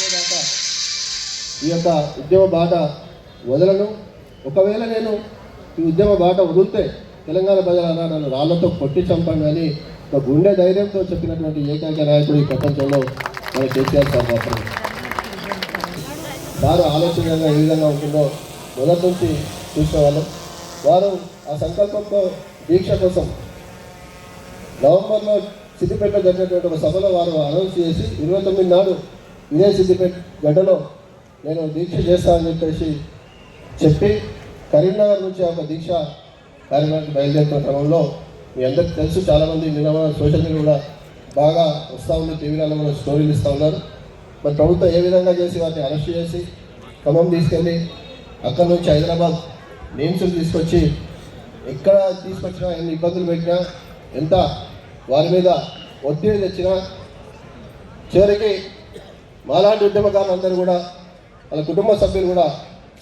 వచ్చేదాకా ఈ యొక్క ఉద్యమ బాట వదలను. ఒకవేళ నేను ఈ ఉద్యమ బాట వదిలితే తెలంగాణ ప్రజలన్నా నన్ను రాళ్ళతో కొట్టి చంపండి అని ఒక గుండె ధైర్యంతో చెప్పినటువంటి ఏకైక నాయకుడు ఈ ప్రపంచంలో మన కేసీఆర్ సార్ మాత్రమే. వారు ఆలోచన ఏ విధంగా ఉంటుందో మొదటి నుంచి చూసిన వాళ్ళం వారు ఆ సంకల్పంతో దీక్ష కోసం నవంబర్లో సిద్దిపేట జరిగినటువంటి ఒక సభలో వారు అనౌన్స్ చేసి ఇరవై తొమ్మిది నాడు ఇదే సిద్దిపేట గడ్డలో నేను దీక్ష చేస్తానని చెప్పేసి చెప్పి కరీంనగర్ నుంచి ఒక దీక్ష కార్యక్రమానికి బయలుదేరుతున్న క్రమంలో మీ అందరికీ తెలుసు చాలామంది నిన్న సోషల్ మీడియా కూడా బాగా వస్తూ ఉంది టీవీలలో కూడా స్టోరీలు ఇస్తూ ఉన్నారు. మరి ప్రభుత్వం ఏ విధంగా చేసి వారిని అరెస్ట్ చేసి ఖమ్మం తీసుకెళ్ళి అక్కడి నుంచి హైదరాబాద్ నేమ్స్ తీసుకొచ్చి ఎక్కడ తీసుకొచ్చినా ఎన్ని ఇబ్బందులు పెట్టినా ఎంత వారి మీద ఒత్తిడి తెచ్చినా చివరికి మాలాంటి ఉద్యమకారులందరూ కూడా వాళ్ళ కుటుంబ సభ్యులు కూడా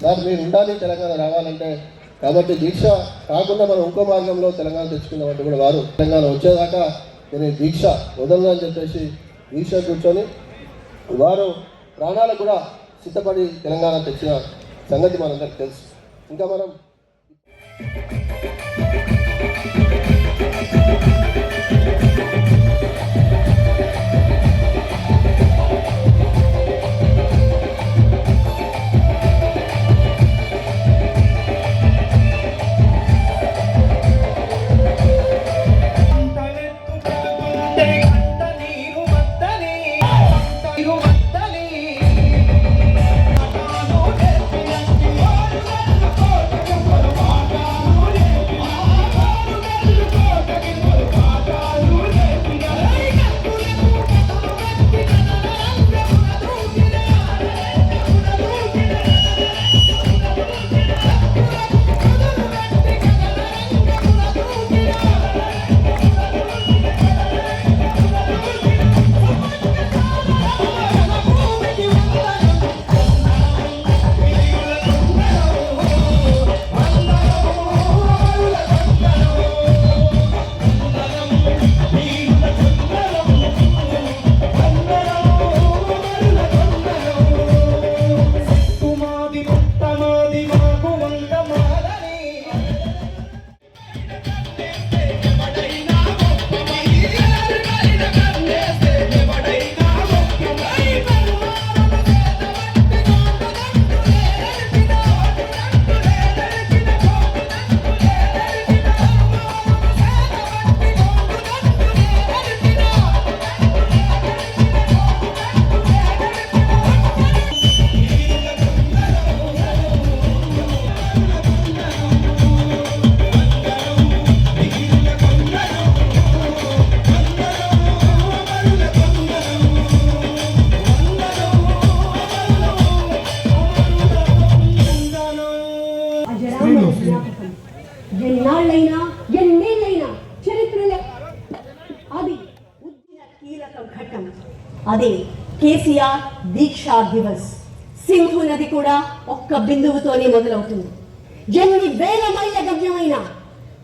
సార్ మీరు ఉండాలి తెలంగాణ రావాలంటే కాబట్టి దీక్ష కాకుండా మనం ఇంకో మార్గంలో తెలంగాణ తెచ్చుకుందామంటే కూడా వారు. తెలంగాణ వచ్చేదాకా నేను దీక్ష వదలను అని చెప్పేసి దీక్ష కూర్చొని వారు ప్రాణాలకు కూడా సిద్ధపడి తెలంగాణ తెచ్చిన సంగతి మనందరికి తెలుసు. ఇంకా మనం అదే కేసీఆర్ దీక్షా దివస్. సింధు నది కూడా ఒక్క బిందువుతోనే మొదలవుతుంది. జన్మి వేల మైళ్ళ గమ్యమైన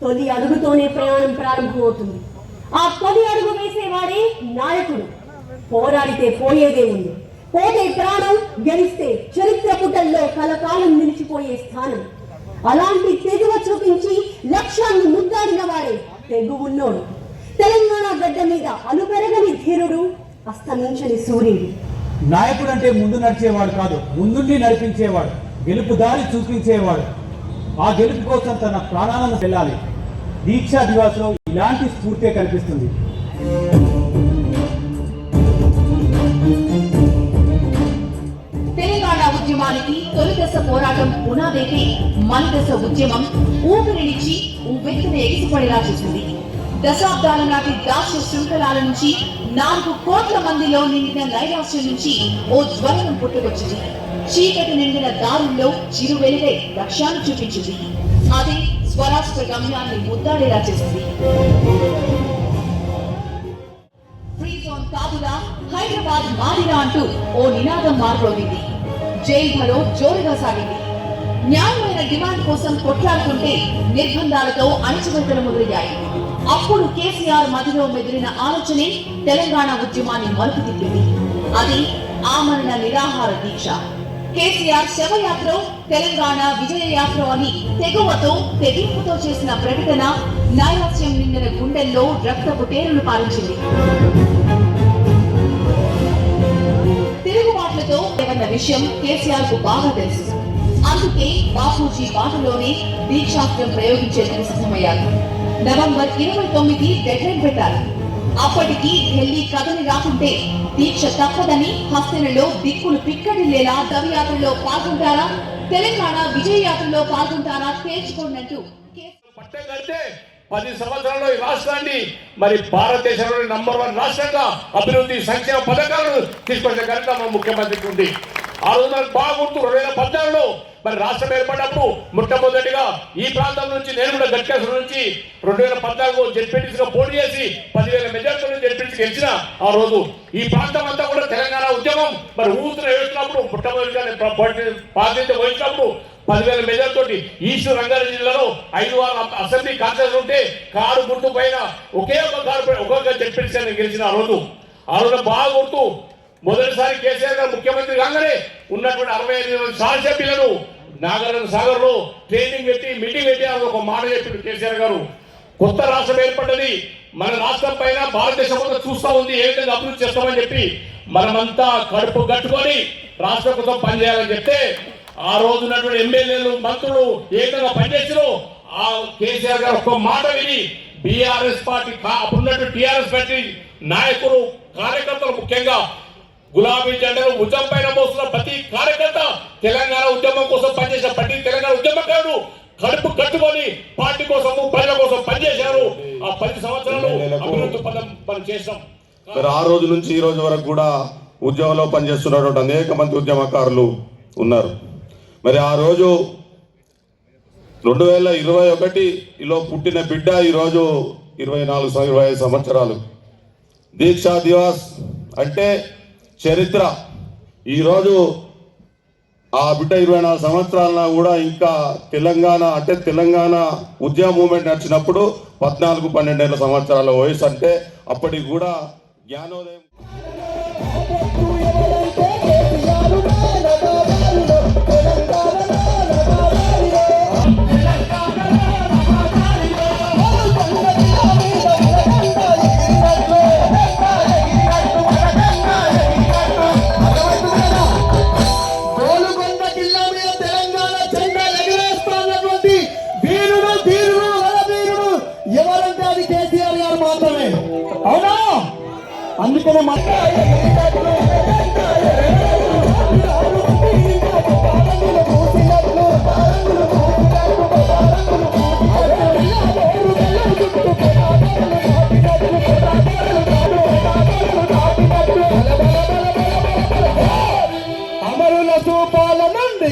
తొలి అడుగుతోనే ప్రయాణం ప్రారంభమవుతుంది. ఆ తొలి అడుగు వేసేవాడే నాయకుడు. పోరాడితే పోయేదే ఉంది. పోతే ప్రాణం గెలిస్తే చరిత్ర పుటల్లో కలకాలం నిలిచిపోయే స్థానం. అలాంటి తెగువ చూపించి లక్ష్యాన్ని ముద్దాడిన వాడే తెగువున్నోడు. తెలంగాణ గడ్డ మీద అలుపెరగని ధీరుడు అస్తమించని సూర్యుడు. నాయకుడు అంటే ముందు నడిచేవాడు కాదు ముందుండి నడిపించేవాడు గెలుపు దారి చూపించేవాడు. ఆ గెలుపు కోసం తన ప్రాణాలను వెళ్ళాలి. దీక్షా దివాస్లో ఇలాంటి స్ఫూర్తే కనిపిస్తుంది. తెలంగాణ ఉద్యమానికి తొలి దశ పోరాటం పునాదైతే మన దశ ఉద్యమం. ఊపిరినిచ్చి ఉవ్వెత్తున ఎగిసిపడేలా చేసింది. దశాబ్దాల నాటి దాస్య శృంఖలాల నుంచి నాలుగు కోట్ల మందిలో నిండిన నైరాశ్యం నుంచి ఓ జ్వలనం పుట్టుకొచ్చింది. చీకటి నిండిన దారుల్లో చిరు వెలుగై లక్ష్యాన్ని చూపించింది. అది స్వరాష్ట్ర గమ్యాన్ని ముద్దాడేలా చేసింది. ఫ్రీ జోన్ కాదులా హైదరాబాద్ మారినా అంటూ ఓ నినాదం మార్పోయింది జైల్ భరో జోరుగా సాగింది. న్యాయమైన డిమాండ్ కోసం కొట్లాడుతుంటే నిర్బంధాలతో అణచివేతలు మొదలయ్యాయి అప్పుడు కేసీఆర్ మధ్యలో మెదిలిన ఆలోచనే తెలంగాణ ఉద్యమాన్ని మలుపు అది ఆమరణ నిరాహార దీక్ష. కేసీఆర్ శవయాత్ర తెలంగాణ విజయ యాత్ర అని తెగువతో తెగింపుతో చేసిన ప్రకటన నైరాస్యం నిండిన గుండెల్లో రక్తపు టేరులు పాలించింది. తిరుగుబాట్లతో ఏమన్న విషయం కేసీఆర్కు బాగా తెలుసు. అందుకే బాపూజీ బాటలోనే దీక్షాస్త్రం ప్రయోగించేందుకు సిద్ధమయ్యారు. నవంబర్ ఇరవై తొమ్మిది డెడ్లైన్ పెట్టారు. అప్పటికి ఢిల్లీ కథని రాకుంటే దీక్ష తప్పదని హస్తినలో దిక్కులు పిక్కడిల్లేలా దవియాత్రలో పాల్గొంటారా? తెలంగాణ విజయ యాత్రలో పాల్గొంటారా తేల్చుకోనట్టు పది సంవత్సరాల్లో ఈ రాష్ట్రాన్ని మరి భారతదేశంలోని నంబర్ వన్ రాష్ట్రంగా అభివృద్ధి సంక్షేమ పథకాలను తీసుకొచ్చే ఘనత మన ముఖ్యమంత్రికి ఉంది. ఆ రోజు నాకు బాగా రెండు వేల పద్నాలుగులో మరి రాష్ట్రం ఏర్పడినప్పుడు మొట్టమొదటిగా ఈ ప్రాంతం నుంచి నేను కూడా గట్కేశ్వరం నుంచి రెండు వేల పద్నాలుగు జడ్పీటీసీగా పోటీ చేసి పదివేల మెజార్టీ నుంచి జడ్పీటీసీ గెలిచిన ఆ రోజు. ఈ ప్రాంతం అంతా కూడా తెలంగాణ ఉద్యమం మరి ఊతులు వేసినప్పుడు మొట్టమొదటిగా నేను ప్ర- వహించినప్పుడు పదివేల మెజార్ తోటి ఈస్ట్ రంగారెడ్డి జిల్లాలో ఐదు వారు అసెంబ్లీ కాన్ఫరెన్స్ ఉంటే కారు గుర్తు పైన ఒకే ఒక కారు ఒక్కొక్క జడ్పీటీసీ గెలిచిన ఆ రోజు. ఆ రోజు బాగా గుర్తు మొదటిసారి కేసీఆర్ గారు ముఖ్యమంత్రి కాగానే ఉన్నటువంటి అరవై ఐదు మంది శాసనసభ్యులను నాగార్జున సాగర్లో ట్రైనింగ్ పెట్టి మీటింగ్ పెట్టి అని ఒక మాట చెప్పింది కేసీఆర్ గారు. కొత్త రాష్ట్రం ఏర్పడ్డది మన రాష్ట్రం పైన భారతదేశం మొత్తం చూస్తా ఉంది ఏ విధంగా అభివృద్ధి చేస్తామని చెప్పి మనమంతా కడుపు కట్టుకొని రాష్ట్రం కోసం పనిచేయాలని చెప్తే ఆ రోజు ఉన్నటువంటి ఎమ్మెల్యేలు మంత్రులు ఏ విధంగా పనిచేసారో ఆ కేసీఆర్ గారు ఒక మాట విని బీఆర్ఎస్ పార్టీ కా- అప్పుడున్నటువంటి టీఆర్ఎస్ పార్టీ నాయకులు కార్యకర్తలు ముఖ్యంగా గులాబీ జెండాను భుజం పైన మోస్తున్న ప్రతి కార్యకర్త తెలంగాణ ఉద్యమం కోసం పనిచేసిన ప్రతి తెలంగాణ ఉద్యమకారుడు కడుపు కట్టుకొని పార్టీ కోసము ప్రజల కోసం పనిచేశారు. ఆ పది సంవత్సరాలు అభివృద్ధి పదం మనం చేసాం మరి ఆ రోజు నుంచి ఈ రోజు వరకు కూడా ఉద్యమంలో పనిచేస్తున్నటువంటి అనేక మంది ఉద్యమకారులు ఉన్నారు. మరి ఆ రోజు రెండు వేల ఇరవై ఒకటిలో పుట్టిన బిడ్డ ఈరోజు ఇరవై నాలుగు ఇరవై ఐదు సంవత్సరాలు. దీక్షా దివాస్ అంటే చరిత్ర. ఈరోజు ఆ బిడ్డ ఇరవై నాలుగు సంవత్సరాలన కూడా ఇంకా తెలంగాణ అంటే తెలంగాణ ఉద్యమ మూమెంట్ నడిచినప్పుడు పద్నాలుగు పన్నెండేళ్ళ సంవత్సరాల వయసు అంటే అప్పటికి కూడా జ్ఞానోదయం పెట్టుకుని అమరుల చూపాల నుండి